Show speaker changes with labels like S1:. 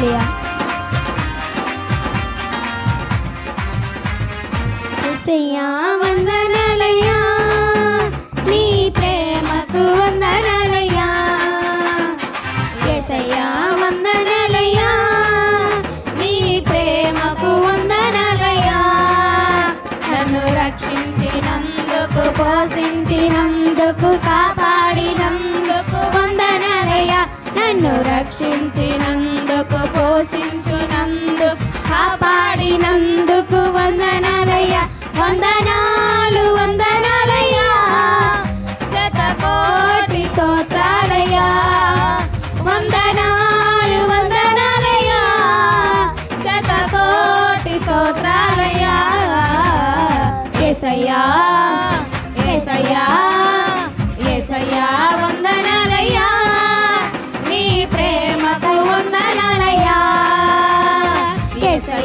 S1: హల్లెలూయా యేసయ్యా వందనాలయ్యా నీ ప్రేమకు వందనాలయ్యా యేసయ్యా వందనాలయ్యా నీ ప్రేమకు వందనాలయ్యా నన్ను రక్షించినందుకు పోషించినందుకు కాపాడినందుకు వందనాలయ్యా నన్ను రక్షించిన పోషించినందుకు కాపాడినందుకు వందనాలయ్యా. వందనాలు వందనాలయ్యా. శతకోటి స్తోత్రాలయ్యా. వందనాలు వందనాలయ్యా. శతకోటి స్తోత్రాలయ్యా. Esta